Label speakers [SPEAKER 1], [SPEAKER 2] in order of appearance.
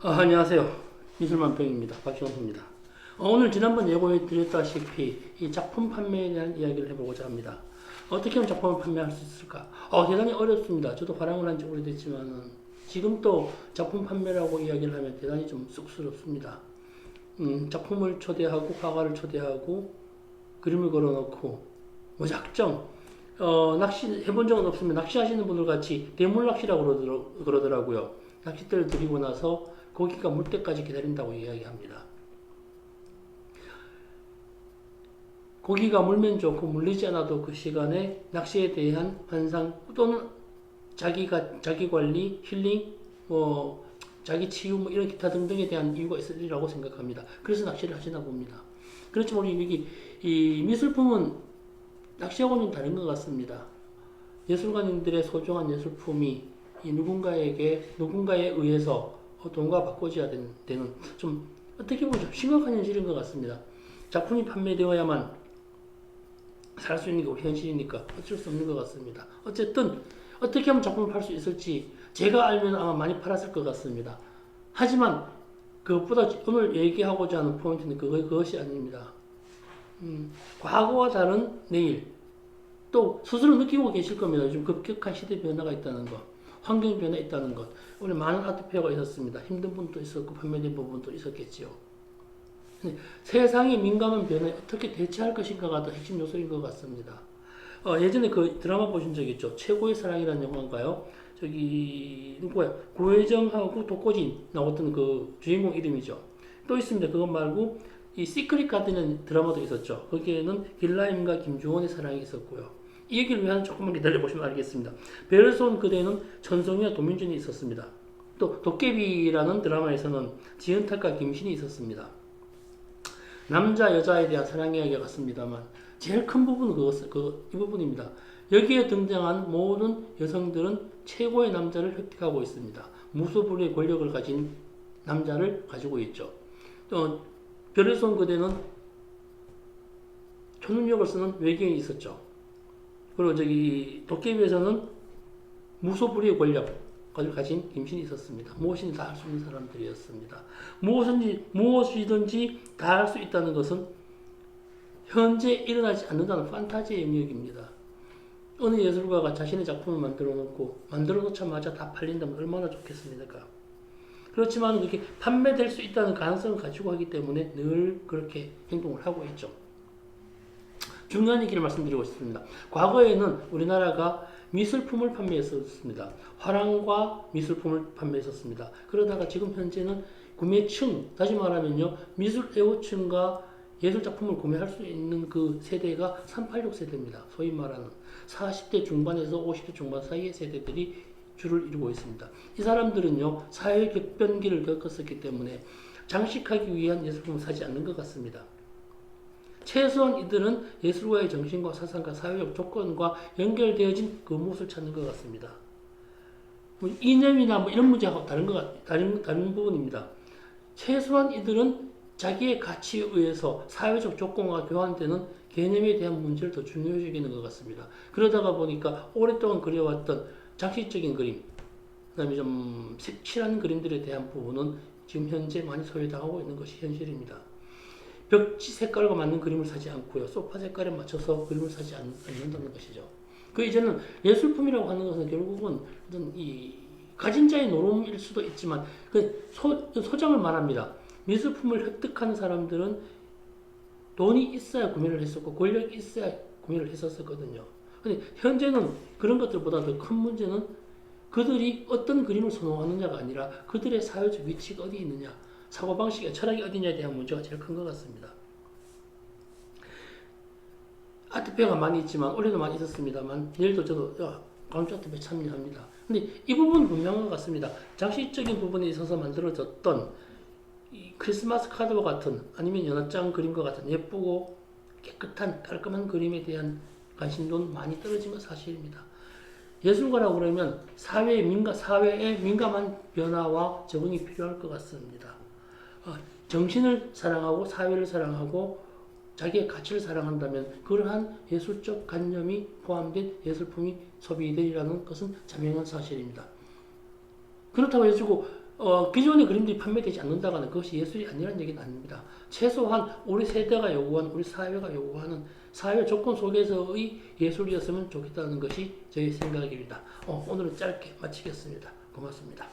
[SPEAKER 1] 아, 안녕하세요. 미술만평입니다. 박경수입니다. 어, 오늘 지난번 예고해 드렸다시피 이 작품 판매에 대한 이야기를 해보고자 합니다. 어떻게 하면 작품을 판매할 수 있을까? 어, 대단히 어렵습니다. 저도 활용을 한 지 오래됐지만 지금 또 작품 판매라고 이야기를 하면 대단히 좀 쑥스럽습니다. 음, 작품을 초대하고 화가를 초대하고 그림을 걸어놓고 무작정 어, 낚시 해본 적은 없으면 낚시하시는 분들 같이 대물 낚시라고 그러더라, 그러더라고요. 낚싯대를 들이고 나서 고기가 물 때까지 기다린다고 이야기합니다. 고기가 물면 좋고 물리지 않아도 그 시간에 낚시에 대한 환상 또는 자기가 자기 관리, 힐링, 뭐 자기 치유 뭐 이런 기타 등등에 대한 이유가 있으리라고 생각합니다. 그래서 낚시를 하시나 봅니다. 그렇지만 여기 이 미술품은 낚시하고는 좀 다른 것 같습니다. 예술가님들의 소중한 예술품이 이 누군가에게 누군가에 의해서 돈과 바꿔줘야 되는, 좀 어떻게 보면 좀 심각한 현실인 것 같습니다. 작품이 판매되어야만 살 수 있는 게 현실이니까 어쩔 수 없는 것 같습니다. 어쨌든 어떻게 하면 작품을 팔 수 있을지 제가 알면 아마 많이 팔았을 것 같습니다. 하지만 그것보다 오늘 얘기하고자 하는 포인트는 그거, 그것이 아닙니다. 음, 과거와 다른 내일 또 스스로 느끼고 계실 겁니다. 요즘 급격한 시대 변화가 있다는 것, 환경 변화 있다는 것. 오늘 많은 아트페어가 있었습니다. 힘든 분도 있었고 판매된 부분도 있었겠지요. 세상의 민감한 변화에 어떻게 대처할 것인가가 더 핵심 요소인 것 같습니다. 어, 예전에 그 드라마 보신 적 있죠? 최고의 사랑이라는 영화인가요? 저기 누구야? 고혜정하고 독고진 나왔던 그 주인공 이름이죠. 또 있습니다. 그것 말고 이 시크릿 가든이라는 드라마도 있었죠. 거기에는 길라임과 김주원의 사랑이 있었고요. 이 얘기를 위한 조금만 기다려 보시면 알겠습니다. 쏜 그대는 전성이와 도민준이 있었습니다. 또 도깨비라는 드라마에서는 지은탁과 김신이 있었습니다. 남자 여자에 대한 사랑 이야기가 같습니다만 제일 큰 부분은 그것 그, 이 부분입니다. 여기에 등장한 모든 여성들은 최고의 남자를 획득하고 있습니다. 무소불위의 권력을 가진 남자를 가지고 있죠. 또 별을 쏜 그대는 초능력을 쓰는 외계인이 있었죠. 그리고 저기 도깨비에서는 무소불위의 권력을 가진 김신이 있었습니다. 무엇이든 다 할 수 있는 사람들이었습니다. 무엇인지 무엇이든지 다 할 수 있다는 것은 현재 일어나지 않는다는 판타지의 영역입니다. 어느 예술가가 자신의 작품을 만들어 놓고 만들어 놓자마자 다 팔린다면 얼마나 좋겠습니까? 그렇지만 그렇게 판매될 수 있다는 가능성을 가지고 하기 때문에 늘 그렇게 행동을 하고 있죠. 중요한 얘기를 말씀드리고 싶습니다. 과거에는 우리나라가 미술품을 판매했었습니다. 화랑과 미술품을 판매했었습니다. 그러다가 지금 현재는 구매층, 다시 말하면요, 미술 애호층과 예술 작품을 구매할 수 있는 그 세대가 386 세대입니다. 소위 말하는 40대 중반에서 50대 중반 사이의 세대들이 줄을 이루고 있습니다. 이 사람들은요, 사회 격변기를 겪었었기 때문에 장식하기 위한 예술품을 사지 않는 것 같습니다. 최소한 이들은 예술가의 정신과 사상과 사회적 조건과 연결되어진 그 무엇을 찾는 것 같습니다. 뭐 이념이나 뭐 이런 문제하고 다른 것 같, 다른 다른 부분입니다. 최소한 이들은 자기의 가치에 의해서 사회적 조건과 교환되는 개념에 대한 문제를 더 중요시 여기는 것 같습니다. 그러다가 보니까 오랫동안 그려왔던 장식적인 그림, 그다음에 좀 색칠한 그림들에 대한 부분은 지금 현재 많이 소외당하고 있는 것이 현실입니다. 벽지 색깔과 맞는 그림을 사지 않고요. 소파 색깔에 맞춰서 그림을 사지 않, 않는다는 것이죠. 그 이제는 예술품이라고 하는 것은 결국은 어떤 이 가진 자의 노름일 수도 있지만 그 소, 소장을 말합니다. 미술품을 획득하는 사람들은 돈이 있어야 구매를 했었고 권력이 있어야 구매를 했었거든요. 근데 현재는 그런 것들보다 더 큰 문제는 그들이 어떤 그림을 선호하느냐가 아니라 그들의 사회적 위치가 어디 있느냐, 사고방식의 철학이 어디냐에 대한 문제가 제일 큰 것 같습니다. 아트페어가 많이 있지만 올해도 많이 있었습니다만 내일도 저도 광주 아트페어 참여합니다. 근데 이 부분은 분명한 것 같습니다. 장식적인 부분에 있어서 만들어졌던 이 크리스마스 카드와 같은 아니면 연합장 그림과 같은 예쁘고 깨끗한 깔끔한 그림에 대한 관심도는 많이 떨어진 건 사실입니다. 예술가라고 그러면 사회의 민감, 사회의 민감한 변화와 적응이 필요할 것 같습니다. 어, 정신을 사랑하고 사회를 사랑하고 자기의 가치를 사랑한다면 그러한 예술적 관념이 포함된 예술품이 소비되리라는 것은 자명한 사실입니다. 그렇다고 해주고 어, 기존의 그림들이 판매되지 않는다거나 그것이 예술이 아니라는 얘기는 아닙니다. 최소한 우리 세대가 요구하는 우리 사회가 요구하는 사회 조건 속에서의 예술이었으면 좋겠다는 것이 저의 생각입니다. 어, 오늘은 짧게 마치겠습니다. 고맙습니다.